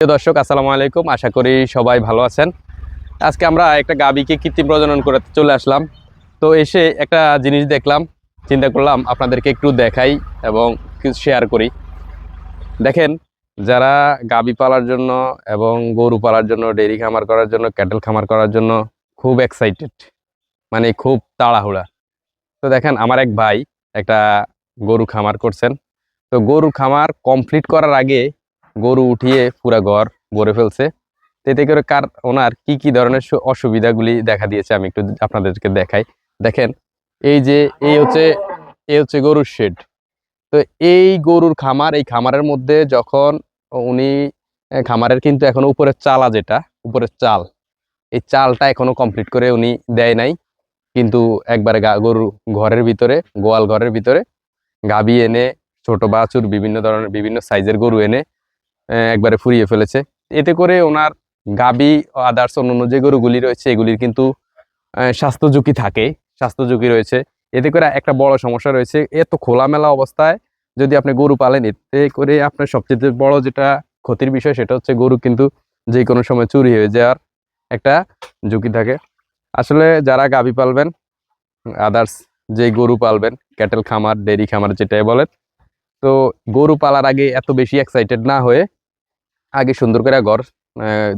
প্রিয় দর্শক, আসসালামু আলাইকুম। আশা করি সবাই ভালো আছেন। আজকে আমরা একটা গাবিকে কৃত্রিম প্রজনন করতে চলে আসলাম। তো এসে একটা জিনিস দেখলাম, চিন্তা করলাম আপনাদেরকে একটু দেখাই এবং শেয়ার করি। দেখেন, যারা গাবি পালার জন্য এবং গরু পালার জন্য ডেরি খামার করার জন্য, ক্যাটেল খামার করার জন্য খুব এক্সাইটেড মানে খুব তাড়াহুড়া। তো দেখেন, আমার এক ভাই একটা গরু খামার করছেন। তো গরু খামার কমপ্লিট করার আগে গরু উঠিয়ে পুরা ঘর গড়ে ফেলছে। এতে করে কার, ওনার কি কি ধরনের অসুবিধাগুলি দেখা দিয়েছে আমি একটু আপনাদেরকে দেখাই। দেখেন, এই যে, এই হচ্ছে এই হচ্ছে গরুর শেড তো এই গরুর খামার, এই খামারের মধ্যে যখন উনি খামারের কিন্তু এখনও উপরের চালা যেটা, উপরের চাল, এই চালটা এখনও কমপ্লিট করে উনি দেয় নাই। কিন্তু একবারে গরু ঘরের ভিতরে, গোয়াল ঘরের ভিতরে গাবি এনে, ছোট বাছুর, বিভিন্ন ধরনের, বিভিন্ন সাইজের গরু এনে একবারে ফুরিয়ে ফেলেছে। এতে করে ওনার গাবি আদার্স অন্য যে গরুগুলি রয়েছে, এগুলির কিন্তু স্বাস্থ্য ঝুঁকি থাকে, স্বাস্থ্য ঝুঁকি রয়েছে। এতে করে একটা বড় সমস্যা রয়েছে, এত খোলামেলা অবস্থায় যদি আপনি গরু পালেন, এতে করে আপনার সবচেয়ে বড় যেটা ক্ষতির বিষয়, সেটা হচ্ছে গরু কিন্তু যে কোনো সময় চুরি হয়ে যাওয়ার একটা ঝুঁকি থাকে। আসলে যারা গাবি পালবেন, আদার্স যে গরু পালবেন, ক্যাটেল খামার ডেরি খামার যেটাই বলেন তো গরু পালার আগে এত বেশি এক্সাইটেড না হয়ে আগে সুন্দর করে ঘর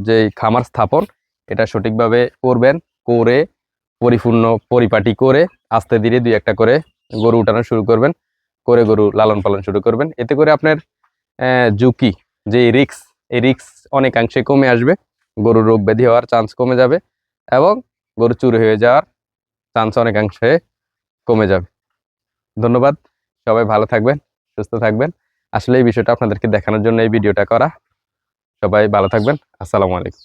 যে খামার স্থাপন, এটা সঠিকভাবে করবেন, করে পরিপূর্ণ পরিপাটি করে আস্তে ধীরে দুই একটা করে গরু উঠানো শুরু করবেন, করে গরু লালন পালন শুরু করবেন। এতে করে আপনার ঝুঁকি যে রিক্স এই রিক্স অনেকাংশে কমে আসবে, গরুর রোগ ব্যাধি হওয়ার চান্স কমে যাবে এবং গরু চুরি হয়ে যাওয়ার চান্স অনেকাংশে কমে যাবে। ধন্যবাদ, সবাই ভালো থাকবেন। সুস্থ থাকবেন। আসলে এই বিষয়টা আপনাদেরকে দেখানোর জন্য এই ভিডিওটা করা। সবাই ভালো থাকবেন। আসসালামু আলাইকুম।